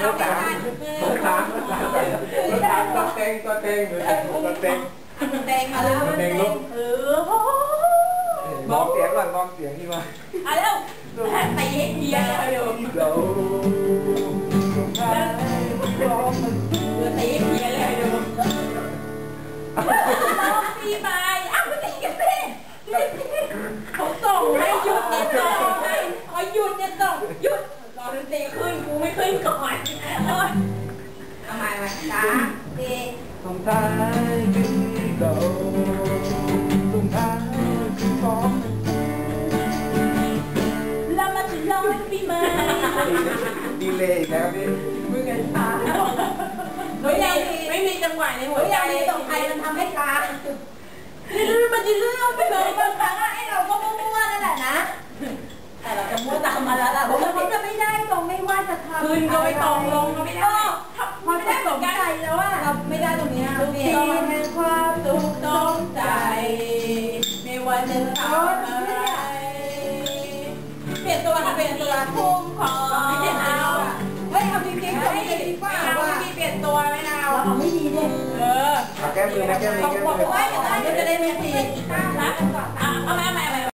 เบอร์สามเบอร์สามเบอร์สามเบอร์สามตัวเต็งตัวเต็งตัวเต็งแดงมาแล้วตัวเต็งลุกเออมองเสียงก่อนมองเสียงที่ว่าเอาแล้วตีเฮียเลยเดี๋ยวเราเดี๋ยวตีเฮีย เอาใหม่มาสามสี่ส่งทายคือเราส่งทายคือของเรามาถึงร้อนปีใหม่ดีเลยแล้วพี่มือกันช้าไม่มีไม่มีจังหวะในหัวใจตรงใครมันทำให้ช้ามันจะเลื่อนไปเลยบางครั้งไอ้เราก็มั่วๆนั่นแหละนะ แต่เราจะมั่วตามมาแล้วล่ะ ขึ้นก็ไม่ตรงลงก็ไม่ได้มันไม่ได้เหมือนกันแล้วว่าเราไม่ได้ตรงนี้ทุกทีแห่งความสุขต้องใจ ไม่ว่าจะทำอะไรเปลี่ยนตัวค่ะเปลี่ยนตัวคุ้มครองไม่เอาเฮ้ยเอาจริงๆไม่ดีกว่าว่าไม่เปลี่ยนตัวไม่เอาเราไม่ดีเด็เออเอาแก้มือนะแก้มือแก้มือ